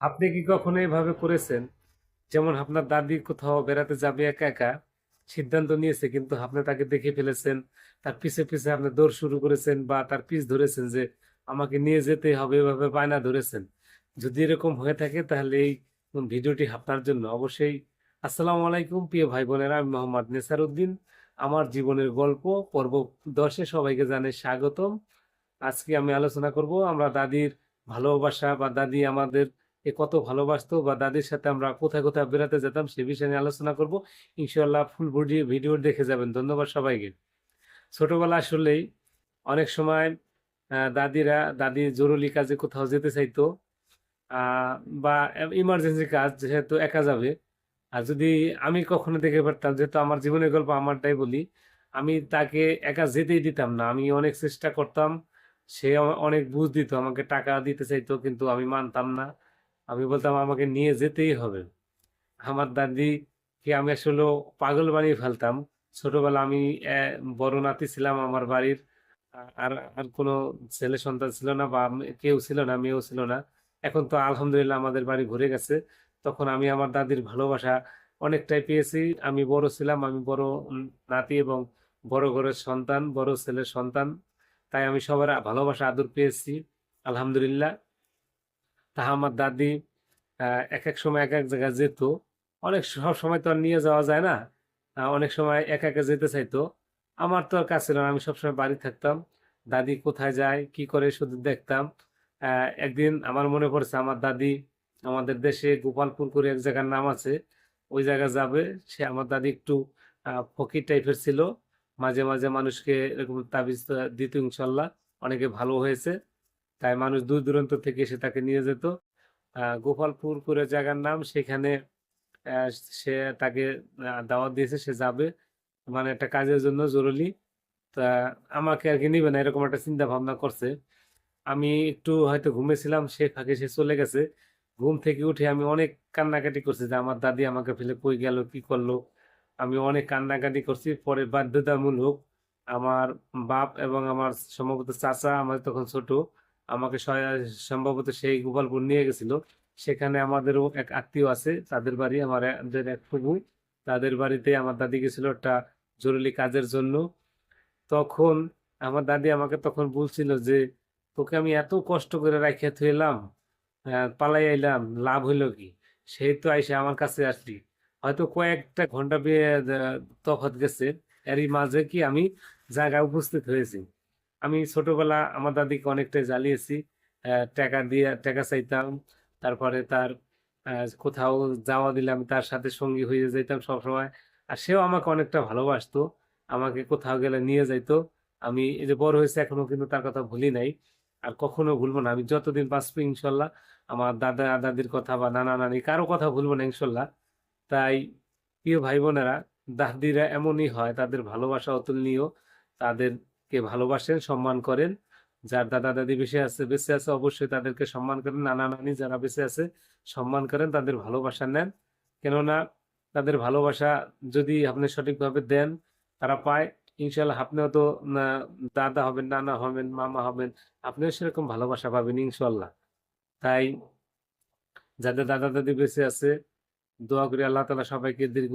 আপনি কি কখনো এভাবে করেছেন? যেমন আপনার দাদি কোথাও বেড়াতে যাবে একা একা, সিদ্ধান্ত নিয়েছে, কিন্তু আপনি তাকে দেখে ফেলেছেন, তার পিছে পিছে আপনি দৌড় শুরু করেছেন বা তার পিছ ধরেছেন যে আমাকে নিয়ে যেতে হবে, এভাবে বায়না ধরেছেন। যদি এরকম হয়ে থাকে তাহলে এই ভিডিওটি আপনার জন্য অবশ্যই আসসালামু আলাইকুম, প্রিয় ভাই বোনেরা আমি মোহাম্মদ নেসার উদ্দিন আমার জীবনের গল্প, পর্ব দশে সবাইকে জানে স্বাগতম। আজকে আমি আলোচনা করব আমরা দাদির ভালোবাসা বা দাদি আমাদের এ কত ভালোবাসতো বা দাদির সাথে আমরা কোথায় কোথায় বেড়াতে যেতাম সে বিষয়ে নিয়ে আলোচনা করব। ইনশাল্লাহ ফুল বডি ভিডিও দেখে যাবেন। ধন্যবাদ সবাইকে। ছোটবেলা আসলেই অনেক সময় দাদিরা, দাদি জরুরি কাজে কোথাও যেতে চাইতো বা ইমার্জেন্সি কাজ যেহেতু একা যাবে। আর যদি আমি কখনো দেখে পারতাম, যেহেতু আমার জীবনের গল্প আমারটাই বলি, আমি তাকে একা যেতেই দিতাম না। আমি অনেক চেষ্টা করতাম, সে অনেক বুঝ দিত, আমাকে টাকা দিতে চাইতো, কিন্তু আমি মানতাম না। আমি বলতাম, আমাকে নিয়ে যেতেই হবে। আমার দাদিকে আমি আসলে পাগল বানিয়ে ফেলতাম। ছোটবেলা আমি বড় নাতি ছিলাম আমার বাড়ির। আর আর কোনো ছেলে সন্তান ছিল না বা কেউ ছিল না, মেয়েও ছিল না। এখন তো আলহামদুলিল্লাহ আমাদের বাড়ি ঘুরে গেছে। তখন আমি আমার দাদির ভালোবাসা অনেকটাই পেয়েছি। আমি বড় ছিলাম, আমি বড় নাতি এবং বড় ঘরের সন্তান, বড় ছেলের সন্তান। তাই আমি সবার ভালোবাসা, আদর পেয়েছি। আলহামদুলিল্লাহ। তা আমার দাদি এক এক সময় এক এক জায়গায় যেত। অনেক সব সময় তো আর নিয়ে যাওয়া যায় না। অনেক সময় একা একা যেতে চাইতো। আমার তো আর কাজ ছিল না, আমি সবসময় বাড়ি থাকতাম। দাদি কোথায় যায়, কি করে শুধু দেখতাম। একদিন আমার মনে পড়ছে, আমার দাদি আমাদের দেশে গোপালপুর করে এক জায়গার নাম আছে, ওই জায়গায় যাবে। সে আমার দাদি একটু ফকির টাইপের ছিল। মাঝে মাঝে মানুষকে এরকম তাবিজ দিত ইনশাল্লাহ। অনেকে ভালো হয়েছে। তাই মানুষ দূর দূরান্ত থেকে এসে তাকে নিয়ে যেত। গোপালপুর করে জায়গার নাম, সেখানে সে তাকে দাওয়াত দিয়েছে, সে যাবে। মানে একটা কাজের জন্য জরুরি। তা আমাকে আর কি নিবে না, এরকম একটা চিন্তা ভাবনা করছে। আমি একটু হয়তো ঘুমেছিলাম, সে ফাঁকে সে চলে গেছে। ঘুম থেকে উঠে আমি অনেক কান্নাকাটি করছি যে, আমার দাদি আমাকে ফেলে কই গেল, কি করল? আমি অনেক কান্নাকাটি করছি, পরে বাধ্যতামূলক। আমার বাপ এবং আমার সম্ভবত চাচা আমার তখন ছোট। আমাকে সম্ভবত সেই গোপালপুর নিয়ে গেছিল। সেখানে আমাদেরও এক আত্মীয় আছে তাদের বাড়ি আমার আমাদের এক ফুবু তাদের বাড়িতে আমার দাদি গেছিল একটা জরুরি কাজের জন্য। তখন আমার দাদি আমাকে তখন বলছিল যে তোকে আমি এত কষ্ট করে রাখিয়া থুইলাম আহ, পালাই আইলাম লাভ হইল কি? সেই তো আইসে আমার কাছে আসলি। হয়তো কয়েকটা ঘণ্টা তফাৎ গেছে। এরই মাঝে কি আমি জায়গায় উপস্থিত হয়েছি। আমি ছোটবেলা আমার দাদিকে অনেকটাই জ্বালিয়েছি টাকা দিয়ে, টাকা চাইতাম, তারপরে তার কোথাও যাওয়া দিলে আমি তার সাথে সঙ্গী হয়ে যেতাম সবসময়। আর সেও আমাকে অনেকটা ভালোবাসতো, আমাকে কোথাও গেলে নিয়ে যাইতো। আমি এই যে বড় হয়েছে, এখনও কিন্তু তার কথা ভুলি নাই। আর কখনো ভুলবো না। আমি যতদিন বাঁচবো ইনশাল্লাহ, আমার দাদা, দাদির কথা বা নানা, নানি কারও কথা ভুলবো না ইনশাল্লাহ। তাই প্রিয় ভাই বোনেরা দাদিরা এমনই হয়, তাদের ভালোবাসা অতুলনীয় তাদেরকে ভালোবাসেন, সম্মান করেন। যার দাদা দাদি বেঁচে আছে বেঁচে আছে অবশ্যই তাদেরকে সম্মান করেন। নানা নানি যারা বেঁচে আছে, সম্মান করেন, তাদের ভালোবাসা নেন। কেননা তাদের ভালোবাসা যদি আপনি সঠিকভাবে দেন, তারা পায়। ইনশাল্লাহ আপনিও তো দাদা হবেন, নানা হবেন, মামা হবেন, আপনিও সেরকম ভালোবাসা পাবেন ইনশাল্লাহ তাই যাদের দাদা দাদি বেঁচে আছে, দোয়া করি আল্লাহ তালা সবাইকে দীর্ঘ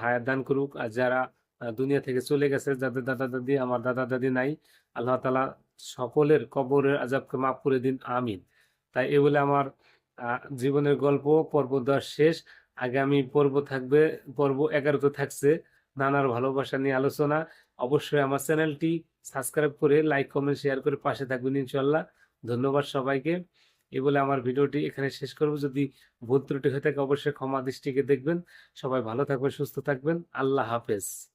হায়াত দান করুক। আর যারা দুনিয়া থেকে চলে গেছে। যাদের দাদা দাদি আমার দাদা দাদি নাই। আল্লাহ তালা সকলের কবরের আজাবকে মাফ করে দিন, আমিন। তাই এ বলে আমার জীবনের গল্প, পর্ব দশ শেষ। আগামী পর্ব থাকবে, পর্ব এগারোতে থাকছে। নানার ভালোবাসা নিয়ে আলোচনা। অবশ্যই আমার চ্যানেলটি সাবস্ক্রাইব করে লাইক, কমেন্ট, শেয়ার করে পাশে থাকবেন ইনশাল্লাহ ধন্যবাদ সবাইকে। এই বলে আমার ভিডিওটি এখানে শেষ করব। যদি ভুল ত্রুটি হয়ে থাকে, অবশ্যই ক্ষমা দৃষ্টিকে দেখবেন। সবাই ভালো থাকবেন, সুস্থ থাকবেন। আল্লাহ হাফেজ।